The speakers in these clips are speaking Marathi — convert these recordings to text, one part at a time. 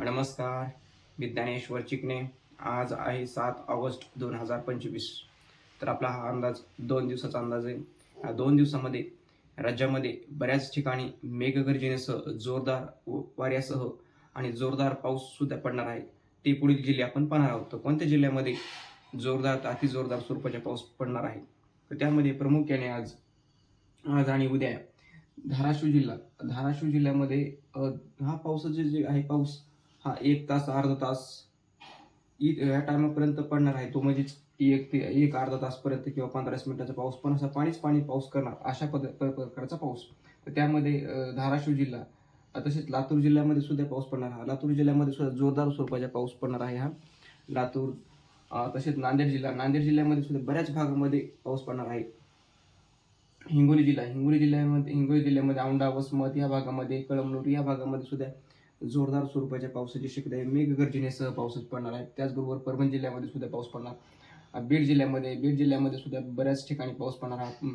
नमस्कार मी ज्ञानेश्वर चिकणे आज आहे सात ऑगस्ट दोन हजार पंचवीस. तर आपला हा अंदाज दोन दिवसाचा अंदाज आहे. या दोन दिवसामध्ये राज्यामध्ये बऱ्याच ठिकाणी मेघगर्जनेसह जोरदार व- वाऱ्यासह आणि जोरदार पाऊस सुद्धा पडणार आहे. ते पुढील जिल्हे आपण पाहणार आहोत. तर कोणत्या जिल्ह्यामध्ये जोरदार अति अतिजोरदार स्वरूपाचा पाऊस पडणार आहे? तर त्यामध्ये प्रामुख्याने आज आज आणि उद्या धाराशिव जिल्हा. धाराशिव जिल्ह्यामध्ये हा पावसाचे जे आहे पाऊस हा एक तास अर्धा तास. इ- या टायमापर्यंत पडणार आहे. तो म्हणजेच एक ते एक अर्धा तासपर्यंत किंवा पंधरा मिनिटाचा पाऊस पण असा पाणीच पाणी पाऊस करणार. अशा पद प्रकारचा पाऊस. तर त्यामध्ये धाराशिव जिल्हा तसेच लातूर जिल्ह्यामध्ये सुद्धा पाऊस पडणार हा लातूर जिल्ह्यामध्ये सुद्धा जोरदार स्वरूपाचा पाऊस पडणार आहे हा. लातूर तसेच नांदेड जिल्हा. नांदेड जिल्ह्यामध्ये सुद्धा बऱ्याच भागामध्ये पाऊस पडणार आहे. हिंगोली जिल्हा. हिंगोली जिल्ह्यामध्ये हिंगोली जिल्ह्यामध्ये औंढा वसमत या भागामध्ये कळमनुर या भागामध्ये सुद्धा जोरदार स्वरूपाच्या पावसाची शक्यता आहे. मेघगर्जनेसह पाऊस पडणार आहे. त्याचबरोबर परभणी जिल्ह्यामध्ये सुद्धा पाऊस पडणार. बीड जिल्ह्यामध्ये बीड जिल्ह्यामध्ये सुद्धा बऱ्याच ठिकाणी पाऊस पडणार आहे.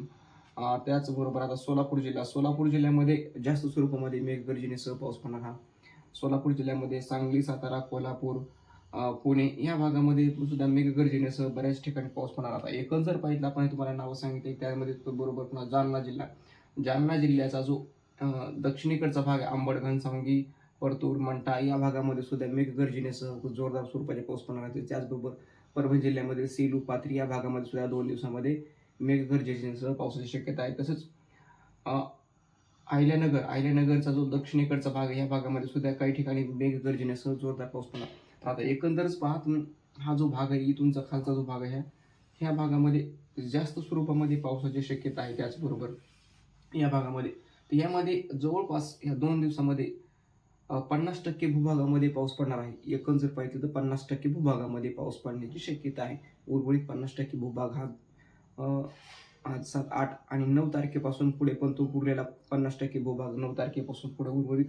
त्याचबरोबर आता सोलापूर जिल्हा सोलापूर जिल्ह्यामध्ये जास्त स्वरूपामध्ये मेघगर्जनेसह पाऊस पडणार हा. सोलापूर जिल्ह्यामध्ये सांगली सातारा कोल्हापूर पुणे या भागामध्ये सुद्धा मेघगर्जनेसह बऱ्याच ठिकाणी पाऊस पडणार आता एकंदर जर पाहिजे आपण तुम्हाला नावं सांगितले. त्यामध्ये तो बरोबर पुन्हा जालना जिल्हा. जालना जिल्ह्याचा जो दक्षिणेकडचा भाग आहे आंबड घनसावंगी परतूर मंठा या भागामध्ये सुद्धा मेघगर्जनेसह जोरदार स्वरूपाचे पाऊस पडणार आहे. त्याचबरोबर परभणी जिल्ह्यामध्ये सेलू पाथरी या भागामध्ये सुद्धा दोन दिवसामध्ये मेघगर्जनेसह पावसाची शक्यता आहे. तसंच आहिल्यानगर अहिल्यानगर अहिल्यानगरचा जो दक्षिणेकडचा भाग आहे या भागामध्ये सुद्धा काही ठिकाणी मेघगर्जनेसह जोरदार पाऊस पडणार. तर आता एकंदरच पाहत हा जो भाग आहे इथूनचा खालचा जो भाग आहे ह्या- भागामध्ये जास्त स्वरूपामध्ये पावसाची शक्यता आहे. त्याचबरोबर या भागामध्ये तर यामध्ये जवळपास ह्या दोन दिवसामध्ये पन्नास टक्के भूभागामध्ये पाऊस पडणार आहे. एकूण जर पाहिजे तर पन्नास टक्के भूभागामध्ये पाऊस पडण्याची शक्यता आहे. उर्वरित पन्नास टक्के भूभाग हा आज सात आठ आणि नऊ तारखेपासून पुढे पण तो उरलेला पन्नास टक्के भूभाग नऊ तारखेपासून पुढे उर्वरित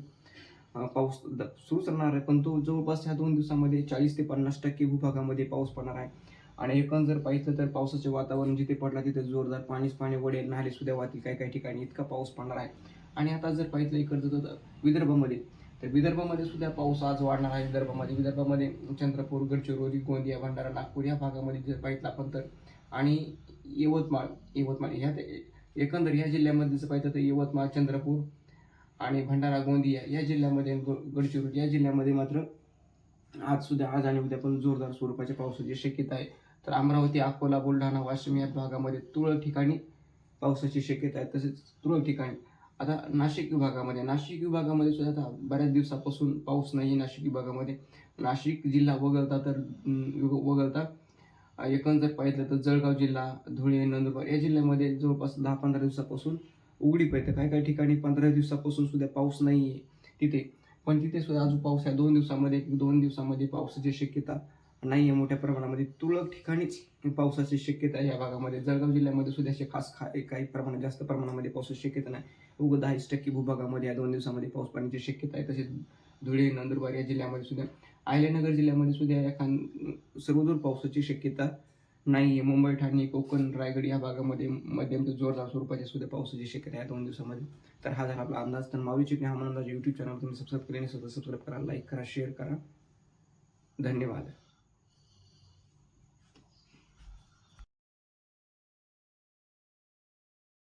पाऊस द- सुरूच राहणार आहे. पण तो जवळपास ह्या दोन दिवसामध्ये चाळीस ते पन्नास टक्के भूभागामध्ये पाऊस पडणार आहे. आणि एकंद जर पाहिलं तर पावसाचे वातावरण जिथे पडला तिथे जोरदार पाणीच पाणी वडेल नाले सुद्धा वाहतील. काही काही ठिकाणी इतका पाऊस पडणार आहे. आणि आता जर पाहिलं इकडचं तर विदर्भामध्ये तर विदर्भामध्ये सुद्धा पाऊस आज वाढणार आहे. विदर्भामध्ये विदर्भामध्ये चंद्रपूर गडचिरोली गोंदिया भंडारा नागपूर या भागामध्ये जर पाहिजे आपण तर. आणि यवतमाळ यवतमाळ ह्या एकंदर ह्या जिल्ह्यामध्ये जर पाहिलं तर यवतमाळ चंद्रपूर आणि भंडारा गोंदिया या जिल्ह्यामध्ये ग- गडचिरोली या जिल्ह्यामध्ये मात्र आज सुद्धा आज आणि उद्या पण जोरदार स्वरूपाच्या पावसाची शक्यता आहे. तर अमरावती अकोला बुलढाणा वाशिम या भागामध्ये तुरळक ठिकाणी पावसाची शक्यता आहे. तसेच तुरळक ठिकाणी आता नाशिक विभागामध्ये नाशिक विभागामध्ये सुद्धा आता बऱ्याच दिवसापासून पाऊस नाही आहे नाशिक विभागामध्ये. नाशिक जिल्हा वगळता तर वगळता एकंदर एकूण पाहिलं तर जळगाव जिल्हा धुळे नंदुरबार या जिल्ह्यामध्ये जवळपास दहा पंधरा दिवसापासून उघडीप आहे काही काही ठिकाणी पंधरा दिवसापासून सुद्धा पाऊस नाही आहे तिथे. पण तिथे सुद्धा अजून पाऊस आहे. दोन दिवसामध्ये दोन दिवसामध्ये पावसाची शक्यता नाही आहे मोठ्या प्रमाणामध्ये. तुरळक ठिकाणीच पावसाची शक्यता आहे या भागामध्ये. जळगाव जिल्ह्यामध्ये सुद्धा असे खास खा काही प्रमाणात जास्त प्रमाणामध्ये पावसाची शक्यता नाही. उगं दहाच टक्के भूभागामध्ये या दोन दिवसामध्ये पाऊस पाण्याची शक्यता आहे. तसेच धुळे नंदुरबार या जिल्ह्यामध्ये सुद्धा. अहिल्यानगर जिल्ह्यामध्ये सुद्धा एखाद सर्वदूर पावसाची शक्यता नाही आहे मुंबई ठाणे कोकण रायगड या भागामध्ये मध्यम ते जोरदार स्वरूपाची सुद्धा पावसाची शक्यता आहे दोन दिवसामध्ये. तर हा झाला आपला अंदाज. तर माऊली चिकणे हा अंदाज यूट्यूब चॅनल तुम्ही सबस्क्राईब केल्याने सुद्धा सबस्क्राईब करा लाईक करा शेअर करा. धन्यवाद.